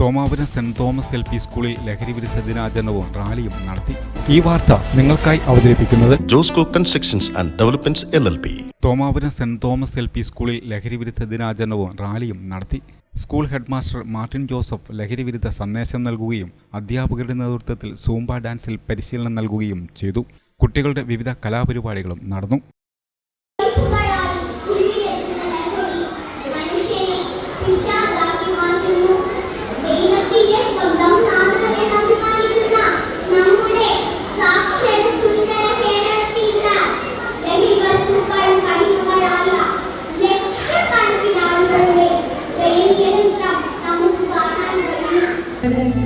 Thomapuram Saint Thomas L P സ്കൂളിൽ ലഹരിവിരുദ്ധ ദിനാചരണവും റാലിയും നടത്തി. ഈ വാർത്ത നിങ്ങൾക്കായി അവതരിപ്പിക്കുന്നത് Josco constructions and developments L L P. Thomapuram Saint Thomas L P സ്കൂളിൽ ലഹരിവിരുദ്ധ ദിനാചരണവും റാലിയും നടത്തി. സ്കൂൾ ഹെഡ്മാസ്റ്റർ മാർട്ടിൻ ജോസഫ് ലഹരിവിരുദ്ധ സന്ദേശം നൽകുകയും അധ്യാപകരുടെ നേതൃത്വത്തിൽ സൂംബ ഡാൻസിൽ പരിശീലനം നൽകുകയും ചെയ്തു. കുട്ടികളുടെ വിവിധ കലാപരിപാടികളും നടന്നു. presente.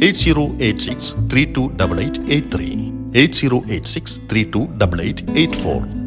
8086 328883, 8086